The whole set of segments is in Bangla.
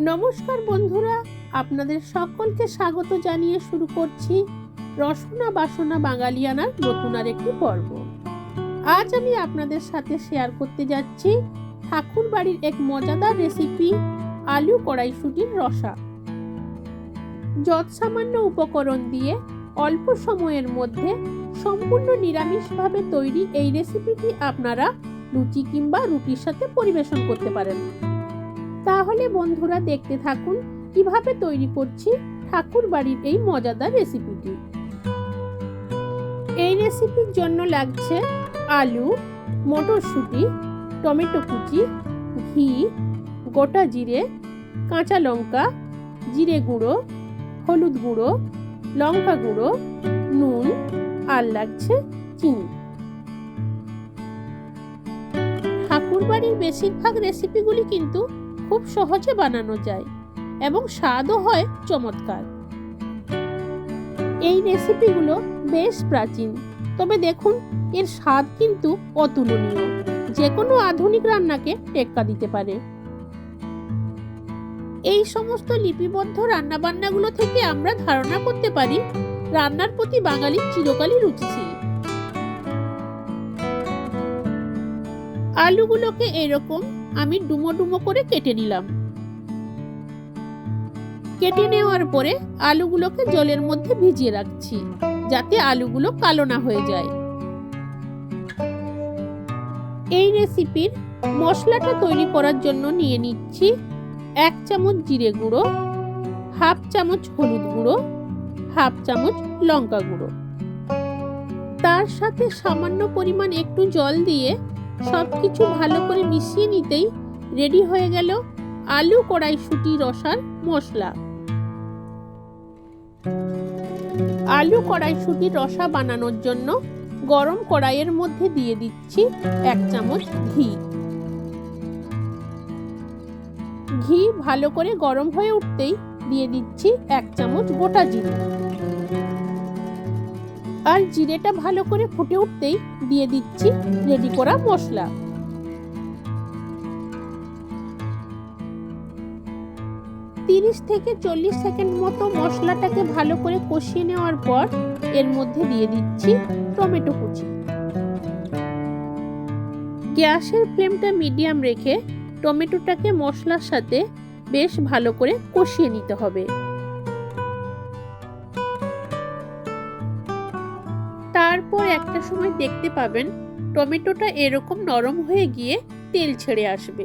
নমস্কার বন্ধুরা, আপনাদের সকলকে স্বাগত জানিয়ে শুরু করছি রসনা বাসনা বাঙালিয়ানার নতুন আর একটি পর্ব। আজ আমি আপনাদের সাথে শেয়ার করতে যাচ্ছি ঠাকুর বাড়ির এক মজাদার রেসিপি আলু কড়াইশুটির রসা। যৎ সামান্য উপকরণ দিয়ে অল্প সময়ের মধ্যে সম্পূর্ণ নিরামিষভাবে তৈরি এই রেসিপিটি আপনারা লুচি কিংবা রুটির সাথে পরিবেশন করতে পারেন। তাহলে বন্ধুরা দেখতে থাকুন কীভাবে তৈরি করছি ঠাকুর বাড়ির এই মজাদার রেসিপিটি। এই রেসিপির জন্য লাগছে আলু, মটরশুঁটি, টমেটো কুচি, ঘি, গোটা জিরে, কাঁচা লঙ্কা, জিরে গুঁড়ো, হলুদ গুঁড়ো, লঙ্কা গুঁড়ো, নুন আর লাগছে চিনি। ঠাকুর বাড়ির বেশিরভাগ রেসিপিগুলি কিন্তু খুব সহজে বানানো যায় এবং স্বাদও হয় চমৎকার। এই রেসিপিগুলো বেশ প্রাচীন, তবে দেখুন, এর স্বাদ কিন্তু অতুলনীয়। যে কোনো আধুনিক রান্নাকে টেক্কা দিতে পারে। এই সমস্ত লিপিবদ্ধ রান্নাবান্নাগুলো থেকে আমরা ধারণা করতে পারি, রান্নার প্রতি বাঙালি চিরকালই রুচিশীল। আলুগুলোকে এরকম আমি ডুমো ডুমো করে কেটে নিলাম। কেটে নেওয়ার পরে আলুগুলোকে জলের মধ্যে ভিজিয়ে রাখছি, যাতে আলুগুলো কালো না হয়ে যায়। এই রেসিপির মশলাটা তৈরি করার জন্য নিয়ে নিচ্ছি এক চামচ জিরে গুঁড়ো, হাফ চামচ হলুদ গুঁড়ো, হাফ চামচ লঙ্কা গুঁড়ো। তার সাথে সামান্য পরিমাণ একটু জল দিয়ে সব কিছু ভালো করে মিশিয়ে নিতেই রেডি হয়ে গেল আলু কড়াইশুটি রসার মশলা। আলু কড়াইশুটির রসা বানানোর জন্য গরম কড়াইয়ের মধ্যে দিয়ে দিচ্ছি এক চামচ ঘি। ঘি ভালো করে গরম হয়ে উঠতেই দিয়ে দিচ্ছি এক চামচ গোটা জিরে। আর জিরেটা ভালো করে ফুটে উঠতেই দিয়ে দিচ্ছি রেডি করা মশলা। তিরিশ থেকে চল্লিশ সেকেন্ড মতো মশলাটাকে ভালো করে কষিয়ে নেওয়ার পর এর মধ্যে দিয়ে দিচ্ছি টমেটো কুচি। গ্যাসের ফ্লেমটা মিডিয়াম রেখে টমেটোটাকে মশলার সাথে বেশ ভালো করে কষিয়ে নিতে হবে। তারপর একটা সময় দেখতে পাবেন টমেটোটা এরকম নরম হয়ে গিয়ে তেল ছেড়ে আসবে।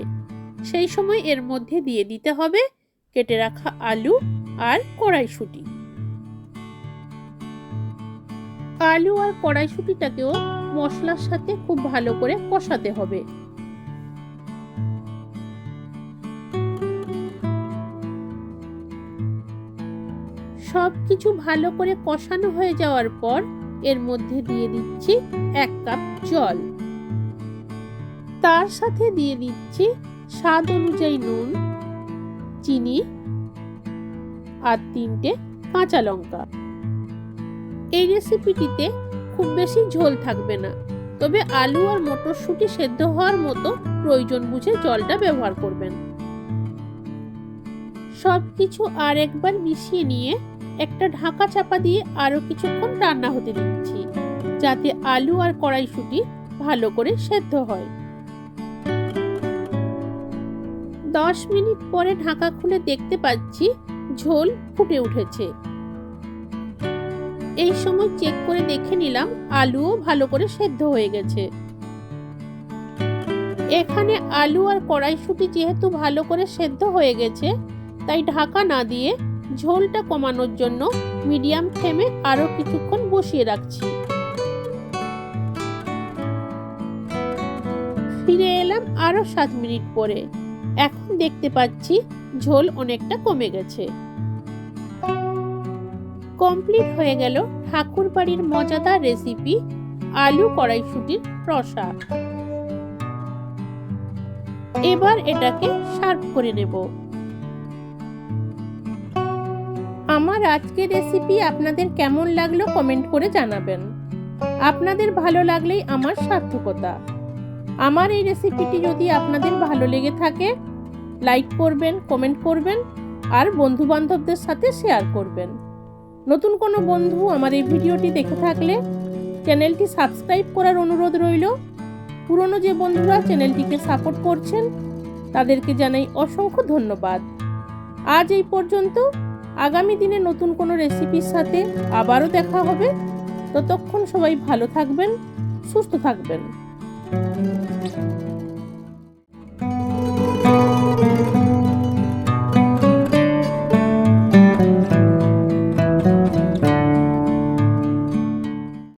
সেই সময় এর মধ্যে দিয়ে দিতে হবে কেটে রাখা আলু আর কড়াইশুঁটি। আলু আর কড়াইশুঁটিটাকেও মশলার সাথে খুব ভালো করে কষাতে হবে। সব কিছু ভালো করে কষানো হয়ে যাওয়ার পর এর মধ্যে দিয়ে দিচ্ছি এক কাপ জল। তার সাথে দিয়ে দিচ্ছি স্বাদ অনুযায়ী নুন, চিনি আর তিনটে কাঁচা লঙ্কা। এই রেসিপিটিতে খুব বেশি ঝোল থাকবে না, তবে আলু আর মটরশুঁটি সেদ্ধ হওয়ার মতো প্রয়োজন বুঝে জলটা ব্যবহার করবেন। সব কিছু আর একবার মিশিয়ে নিয়ে একটা ঢাকা চাপা দিয়ে আরও কিছুক্ষণ রান্না হতে দিচ্ছি, যাতে আলু আর কড়াইশুঁটি ভালো করে সেদ্ধ হয়। দশ মিনিট পরে ঢাকা খুলে দেখতে পাচ্ছি ঝোল ফুটে উঠেছে। এই সময় চেক করে দেখে নিলাম আলুও ভালো করে সেদ্ধ হয়ে গেছে। এখানে আলু আর কড়াইশুঁটি যেহেতু ভালো করে সেদ্ধ হয়ে গেছে, তাই ঢাকা না দিয়ে ঝোলটা কমানোর জন্য মিডিয়াম ফ্লেমে আরও কিছুক্ষণ বসিয়ে রাখছি। ফিরে এলাম আরও সাত মিনিট পরে। এখন দেখতে পাচ্ছি ঝোল অনেকটা কমে গেছে। কমপ্লিট হয়ে গেল ঠাকুর বাড়ির মজাদার রেসিপি আলু কড়াইশুটির রসা। এবার এটাকে সার্ভ করে নেব। আমার আজকের রেসিপি আপনাদের কেমন লাগল কমেন্ট করে জানাবেন। আপনাদের ভালো লাগলেই আমার সার্থকতা। আমার এই রেসিপিটি যদি আপনাদের ভালো লেগে থাকে লাইক করবেন কমেন্ট করবেন, আর বন্ধু বান্ধবদের সাথে শেয়ার করবেন। নতুন কোনো বন্ধু আমার এই ভিডিওটি দেখে থাকলে চ্যানেলটি সাবস্ক্রাইব করার অনুরোধ রইল। পুরনো যে বন্ধুরা চ্যানেলটিকে সাপোর্ট করছেন, তাদেরকে জানাই অসংখ্য ধন্যবাদ। আজ এই পর্যন্ত আগামী দিনে নতুন কোনো রেসিপির সাথে আবারও দেখা হবে। ততক্ষণ সবাই ভালো থাকবেন, সুস্থ থাকবেন।